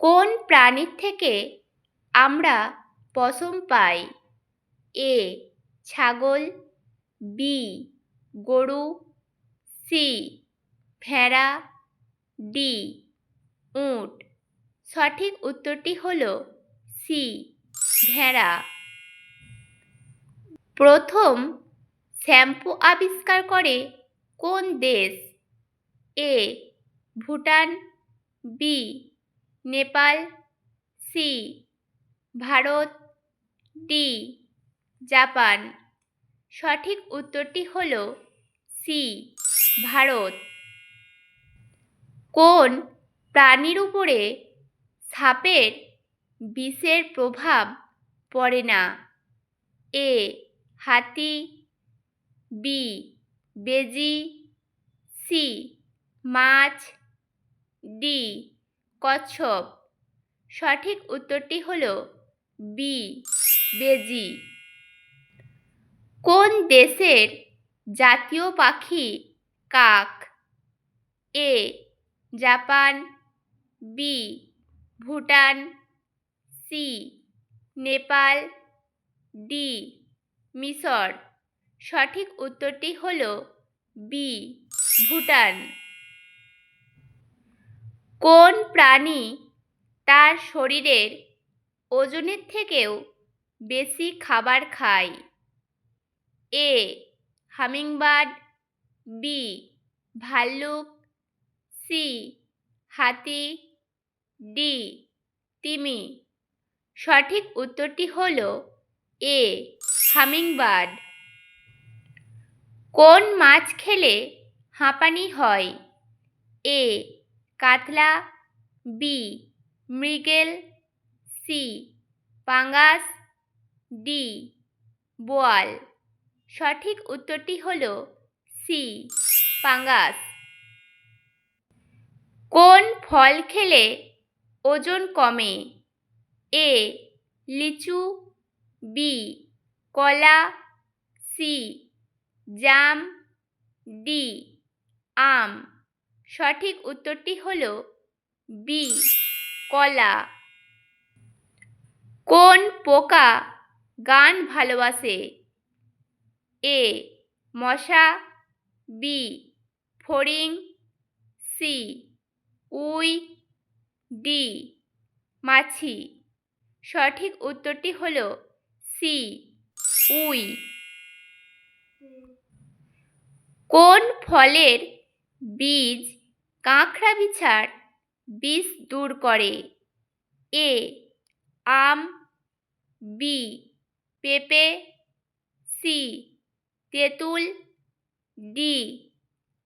কোন প্রাণীর থেকে আমরা পশম পাই? এ, ছাগল, বি, গরু, সি, ভেড়া, ডি, উট। সঠিক উত্তরটি হল সি, ভেড়া। প্রথম শ্যাম্পু আবিষ্কার করে কোন দেশ? A, Bhutan, B Nepal, C, Bharat, D, Japan. সঠিক উত্তরটি হল সি, ভারত। কোন প্রাণীর উপরে সাপের বিষের প্রভাব পড়ে না? এ, হাতি, বি, বেজি, সি, মাছ, ডি কচ্ছপ। সঠিক উত্তরটি হল বি, বেজি। কোন দেশের জাতীয় পাখি কাক? A, Japan. B, Bhutan. C, Nepal. D, মিশর। সঠিক উত্তরটি হল বি, ভুটান। কোন প্রাণী তার শরীরের ওজনের থেকেও বেশি খাবার খায়? এ, হামিংবার্ড, বি, ভাল্লুক, সি, হাতি, ডি, তিমি। সঠিক উত্তরটি হল এ, হামিংবার্ড। কোন মাছ খেলে হাঁপানি হয়? এ কাতলা, বি, মৃগেল, সি, পাঙ্গাস, ডি, বোয়াল। সঠিক উত্তরটি হল সি, পাঙ্গাস। কোন ফল খেলে ওজন কমে? এ, লিচু, বি, কলা, সি, জাম, ডি, আম। সঠিক উত্তরটি হল বি কলা। কোন পোকা গান ভালোবাসে? এ মশা। বি ফড়িং। C we. ডি মাছি। সঠিক উত্তরটি হল সি উই। কোন ফলের বীজ কাঁকড়া বিছার বিষ দূর করে। এ, আম, বি, পেঁপে, সি, তেঁতুল, ডি,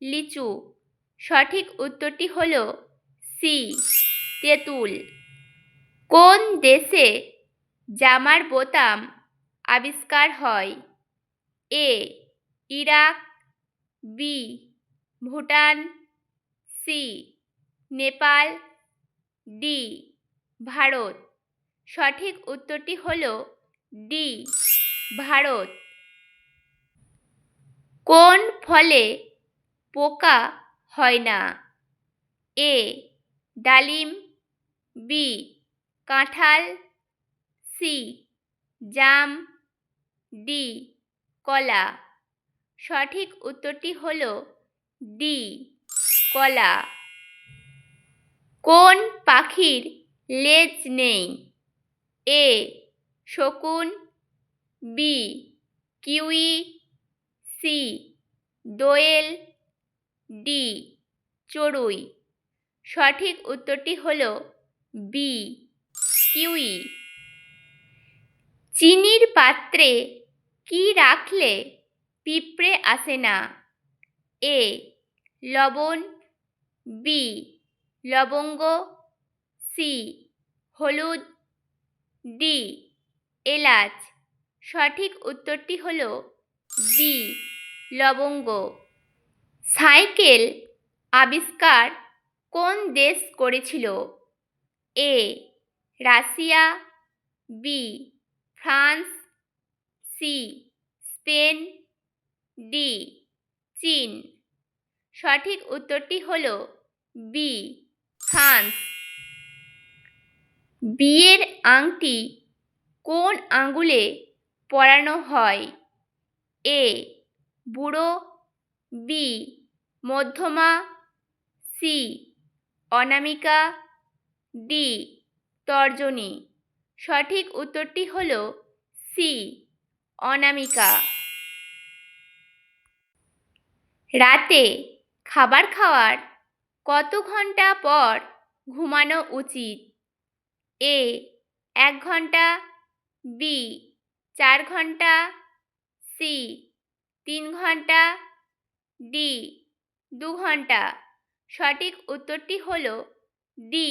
লিচু। সঠিক উত্তরটি হল সি, তেঁতুল। কোন দেশে জামার বোতাম আবিষ্কার হয়? A, Iraq, B, Bhutan C, Nepal, D, Bharat. সঠিক উত্তরটি হল ডি, ভারত। কোন ফলে পোকা হয় না? এ, ডালিম, বি, কাঁঠাল, সি, জাম, ডি, কলা। সঠিক উত্তরটি হল ডি। কলা। কোন পাখির লেজ নেই? এ, শকুন। B, kiwi. সি, দোয়েল। ডি, চড়ুই। সঠিক উত্তরটি হল বি, কিউই। চিনির পাত্রে কি রাখলে পিঁপড়ে আসে না? এ, লবণ। বি, লবঙ্গ, সি, হলুদ, ডি, এলাচ। সঠিক উত্তরটি হল বি, লবঙ্গ। সাইকেল আবিষ্কার কোন দেশ করেছিল? A, Russia, B, France, C, Spain, D, চীন। সঠিক উত্তরটি হল বি, ফ্রান্স। বিয়ের আংটি কোন আঙুলে পরানো হয়? এ, বুড়ো, বি, মধ্যমা, সি, অনামিকা, ডি, তর্জনী। সঠিক উত্তরটি হল সি, অনামিকা। রাতে খাবার খাওয়ার কত ঘণ্টা পর ঘুমানো উচিত? এ, এক ঘণ্টা বি, চার ঘণ্টা সি, তিন ঘণ্টা ডি, দু ঘণ্টা সঠিক উত্তরটি হল ডি,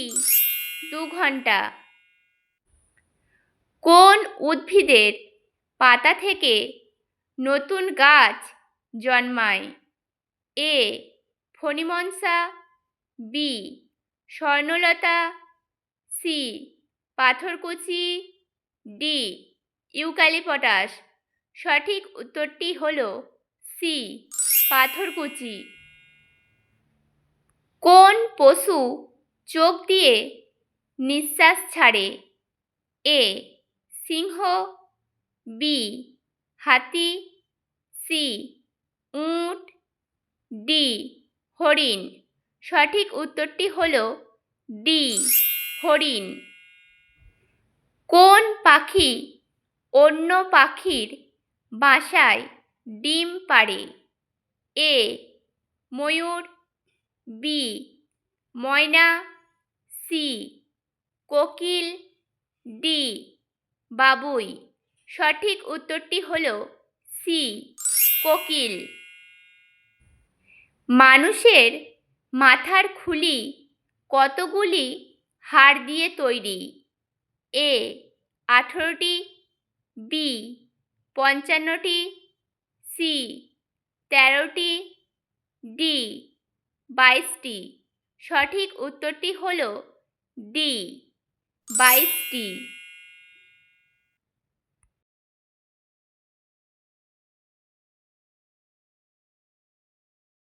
দু ঘণ্টা কোন উদ্ভিদের পাতা থেকে নতুন গাছ জন্মায়? এ ফণিমনসা বি, স্বর্ণলতা, সি, পাথরকুচি, ডি ইউক্যালিপটাস সঠিক উত্তরটি হল সি, পাথরকুচি। কোন পশু চোখ দিয়ে নিঃশ্বাস ছাড়ে? এ, সিংহ, বি, হাতি, সি, উট, ডি হরিণ। সঠিক উত্তরটি হল ডি, হরিণ। কোন পাখি অন্য পাখির বাসায় ডিম পাড়ে? এ, ময়ূর, বি, ময়না, সি, কোকিল, ডি, বাবুই। সঠিক উত্তরটি হল সি, কোকিল। মানুষের মাথার খুলি কতগুলি হাড় দিয়ে তৈরি? এ, আঠেরোটি, বি, পঞ্চান্নটি, সি, তেরোটি, ডি, বাইশটি। সঠিক উত্তরটি হল ডি, বাইশটি।